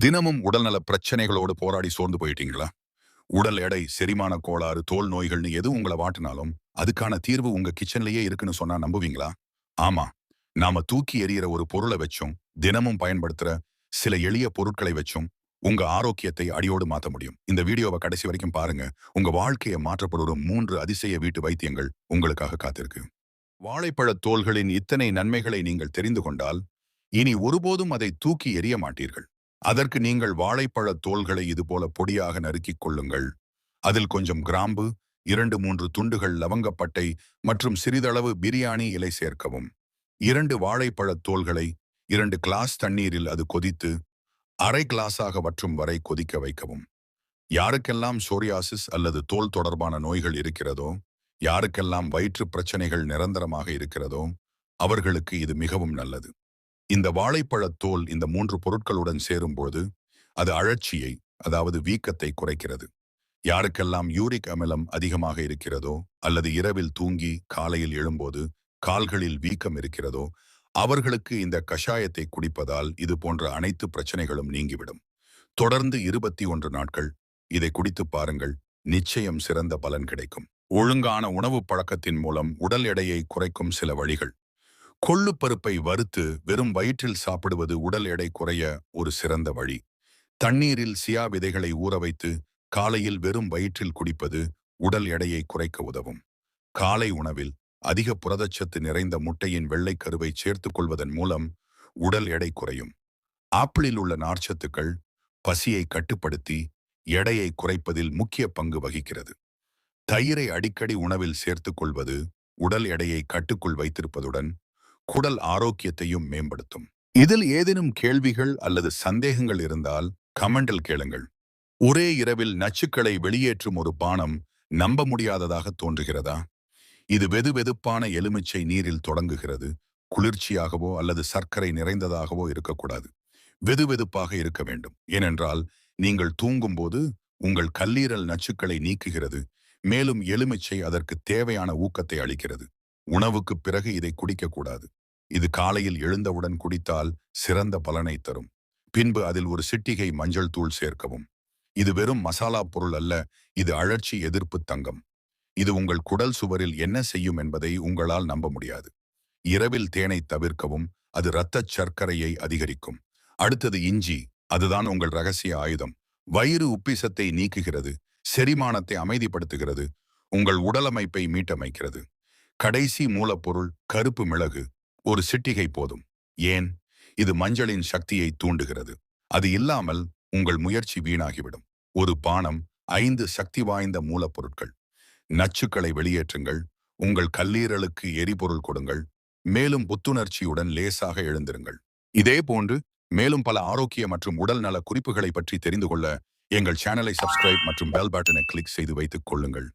தினமும் உடல்நல பிரச்சனைகளோடு போராடி சோர்ந்து போயிட்டீங்களா? உடல் எடை செரிமான கோளாறு தோல் நோய்கள்னு எது உங்களை வாட்டினாலும் அதுக்கான தீர்வு உங்க கிச்சன்லயே இருக்குன்னு சொன்னா நம்புவீங்களா? ஆமா. நாம தூக்கி எறிகிற ஒரு பொருளை வச்சும் தினமும் பயன்படுத்துற சில எளிய பொருட்களை வச்சும் உங்க ஆரோக்கியத்தை அடியோடு மாத்த முடியும். இந்த வீடியோவை கடைசி வரைக்கும் பாருங்க. உங்க வாழ்க்கையை மாற்றப்படுற மூன்று அதிசய வீட்டு வைத்தியங்கள் உங்களுக்காக காத்திருக்கு. வாழைப்பழத் தோல்களின் இத்தனை நன்மைகளை நீங்கள் தெரிந்து கொண்டால் இனி ஒருபோதும் அதை தூக்கி எறிய மாட்டீர்கள். அதற்கு நீங்கள் வாழைப்பழத் தோல்களை இதுபோல பொடியாக நறுக்கிக் கொள்ளுங்கள். அதில் கொஞ்சம் கிராம்பு இரண்டு மூன்று துண்டுகள் லவங்கப்பட்டை மற்றும் சிறிதளவு பிரியாணி இலை சேர்க்கவும். இரண்டு வாழைப்பழத் தோல்களை இரண்டு கிளாஸ் தண்ணீரில் அது கொதித்து அரை கிளாஸாக வற்றும் வரை கொதிக்க வைக்கவும். யாருக்கெல்லாம் சோரியாசிஸ் அல்லது தோல் தொடர்பான நோய்கள் இருக்கிறதோ யாருக்கெல்லாம் வயிற்று பிரச்சனைகள் நிரந்தரமாக இருக்கிறதோ அவர்களுக்கு இது மிகவும் நல்லது. இந்த வாழைப்பழத் தோல் இந்த மூன்று பொருட்களுடன் சேரும்போது அது அழற்சியை அதாவது வீக்கத்தை குறைக்கிறது. யாருக்கெல்லாம் யூரிக் அமிலம் அதிகமாக இருக்கிறதோ அல்லது இரவில் தூங்கி காலையில் எழும்போது கால்களில் வீக்கம் இருக்கிறதோ அவர்களுக்கு இந்த கஷாயத்தை குடிப்பதால் இது போன்ற அனைத்து பிரச்சனைகளும் நீங்கிவிடும். தொடர்ந்து இருபத்தி ஒன்று நாட்கள் இதை குடித்து பாருங்கள் நிச்சயம் சிறந்த பலன் கிடைக்கும். ஒழுங்கான உணவு பழக்கத்தின் மூலம் உடல் எடையை குறைக்கும் சில வழிகள். கொள்ளு பருப்பை வறுத்து வெறும் வயிற்றில் சாப்பிடுவது உடல் எடை குறைய ஒரு சிறந்த வழி. தண்ணீரில் சியா விதைகளை ஊற வைத்து காலையில் வெறும் வயிற்றில் குடிப்பது உடல் எடையை குறைக்க உதவும். காலை உணவில் அதிக புரதச்சத்து நிறைந்த முட்டையின் வெள்ளை கருவை சேர்த்துக் கொள்வதன் மூலம் உடல் எடை குறையும். ஆப்பிளில் உள்ள நார்ச்சத்துக்கள் பசியை கட்டுப்படுத்தி எடையை குறைப்பதில் முக்கிய பங்கு வகிக்கிறது. தயிரை அடிக்கடி உணவில் சேர்த்துக் கொள்வது உடல் எடையை கட்டுக்குள் வைத்திருப்பதுடன் குடல் ஆரோக்கியத்தையும் மேம்படுத்தும். இதில் ஏதேனும் கேள்விகள் அல்லது சந்தேகங்கள் இருந்தால் கமெண்டில் கேளுங்கள். ஒரே இரவில் நச்சுக்களை வெளியேற்றும் ஒரு பானம் நம்ப முடியாததாக தோன்றுகிறதா? இது வெதுவெதுப்பான எலுமிச்சை நீரில் தொடங்குகிறது குளிர்ச்சியாகவோ அல்லது சர்க்கரை நிறைந்ததாகவோ இருக்கக்கூடாது. வெதுவெதுப்பாக இருக்க வேண்டும். ஏனென்றால் நீங்கள் தூங்கும்போது உங்கள் கல்லீரல் நச்சுக்களை நீக்குகிறது மேலும் எலுமிச்சை அதற்கு தேவையான ஊக்கத்தை அளிக்கிறது. உணவுக்கு பிறகு இதை குடிக்கக்கூடாது. இது காலையில் எழுந்தவுடன் குடித்தால் சிறந்த பலனை தரும். பின்பு அதில் ஒரு சிட்டிகை மஞ்சள் தூள் சேர்க்கவும். இது வெறும் மசாலா பொருள் அல்ல இது அழற்சி எதிர்ப்பு தங்கம். இது உங்கள் குடல் சுவரில் என்ன செய்யும் என்பதை உங்களால் நம்ப முடியாது. இரவில் தேனை தவிர்க்கவும் அது இரத்த சர்க்கரையை அதிகரிக்கும். அடுத்தது இஞ்சி அதுதான் உங்கள் ரகசிய ஆயுதம். வயிறு உப்பிசத்தை நீக்குகிறது செரிமானத்தை அமைதிப்படுத்துகிறது உங்கள் உடலமைப்பை மீட்டமைக்கிறது. கடைசி மூலப்பொருள் கருப்பு மிளகு. ஒரு சிட்டிகை போதும். ஏன்? இது மஞ்சளின் சக்தியை தூண்டுகிறது. அது இல்லாமல் உங்கள் முயற்சி வீணாகிவிடும். ஒரு பானம் ஐந்து சக்தி வாய்ந்த மூலப்பொருட்கள். நச்சுக்களை வெளியேற்றுங்கள். உங்கள் கல்லீரலுக்கு எரிபொருள் கொடுங்கள். மேலும் புத்துணர்ச்சியுடன் லேசாக எழுந்திருங்கள். இதே போன்று மேலும் பல ஆரோக்கிய மற்றும் உடல் நல குறிப்புகளை பற்றி தெரிந்து கொள்ள எங்கள் சேனலை சப்ஸ்கிரைப் மற்றும் பெல் பட்டனை கிளிக் செய்து வைத்துக் கொள்ளுங்கள்.